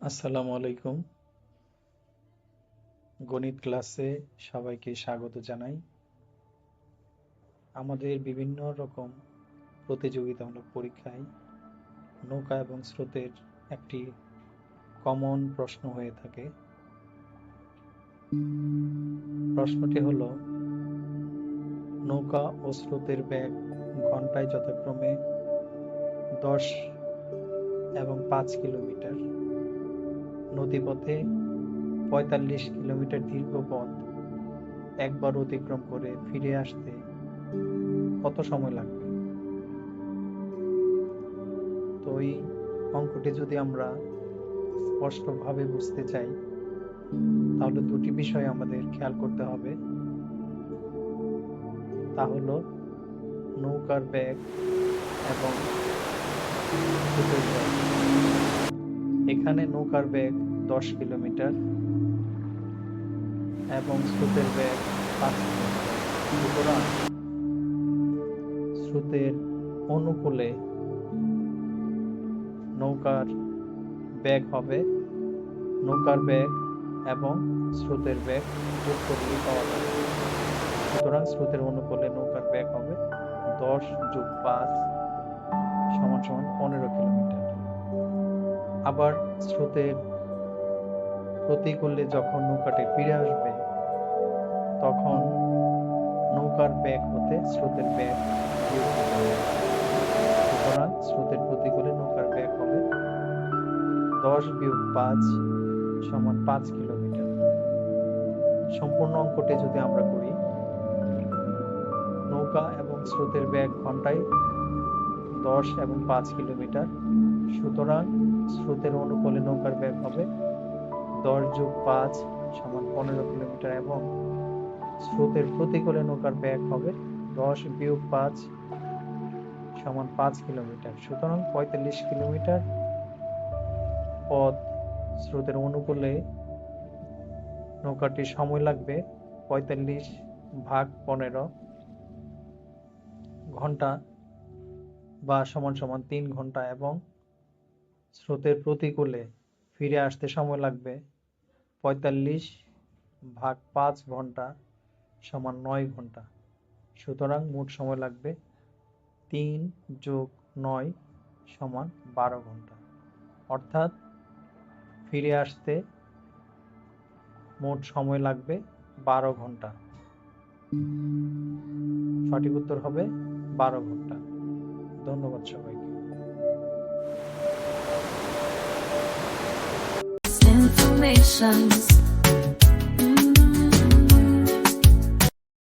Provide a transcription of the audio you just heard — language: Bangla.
আসসালামু আলাইকুম গণিত ক্লাসে সবাইকে স্বাগত জানাই। আমাদের বিভিন্ন রকম প্রতিযোগিতামূলক পরীক্ষায় নৌকা এবং স্রোতের একটি কমন প্রশ্ন হয়ে থাকে। প্রশ্নটি হলো, নৌকা ও স্রোতের বেগ ঘন্টায় যথাক্রমে দশ এবং পাঁচ কিলোমিটার। নদীপথে পঁয়তাল্লিশ কিলোমিটার দীর্ঘ পথ। একবার অতিক্রম করে ফিরে আসতে কত সময় লাগবে? তো এই অঙ্কটি যদি আমরা স্পষ্টভাবে বুঝতে চাই, তাহলে দুটি বিষয় আমাদের খেয়াল করতে হবে। তা হলো নৌকার ব্যাগ এবং এখানে নৌকার বেগ দশ কিলোমিটার এবং স্রোতের বেগ পাঁচ কিলোমিটার। সুতরাং স্রোতের অনুকূলে নৌকার ব্যাগ হবে, নৌকার ব্যাগ এবং স্রোতের ব্যাগ যোগ করলেই পাওয়া যাবে সুতরাং স্রোতের অনুকূলে নৌকার ব্যাগ হবে দশ যোগ পাঁচ সমান পনেরো কিলোমিটার আবার স্রোতের প্রতিকূলে যখন নৌকাটি ফিরে আসবে, তখন নৌকার ব্যাগ হতে স্রোতের ব্যাগ। সুতরাং স্রোতের প্রতিকূলে নৌকার ব্যাগ হবে দশ বিয়োগ পাঁচ সমান পাঁচ কিলোমিটার সম্পূর্ণ অঙ্কটি যদি আমরা করি, নৌকা এবং স্রোতের ব্যাগ ঘন্টায় দশ এবং পাঁচ কিলোমিটার। সুতরাং স্রোতের অনুকূলে নৌকার ব্যাগ হবে দশ যোগ পাঁচ সমান পনেরো কিলোমিটার এবং স্রোতের প্রতিকূলে নৌকার ব্যাগ হবে দশ বিয়োগ পাঁচ সমান পাঁচ কিলোমিটার। সুতরাং পঁয়তাল্লিশ কিলোমিটার পথ স্রোতের অনুকূলে নৌকাটির সময় লাগবে পঁয়তাল্লিশ ভাগ পনেরো ঘণ্টা বা সমান সমান তিন ঘণ্টা এবং স্রোতের প্রতিকূলে ফিরে আসতে সময় লাগবে পঁয়তাল্লিশ ভাগ পাঁচ ঘণ্টা সমান নয় ঘণ্টা। সুতরাং মোট সময় লাগবে তিন যোগ নয় সমান বারো ঘণ্টা। অর্থাৎ ফিরে আসতে মোট সময় লাগবে বারো ঘণ্টা। সঠিক উত্তর হবে বারো ঘণ্টা। ধন্যবাদ সবাইকে Informations.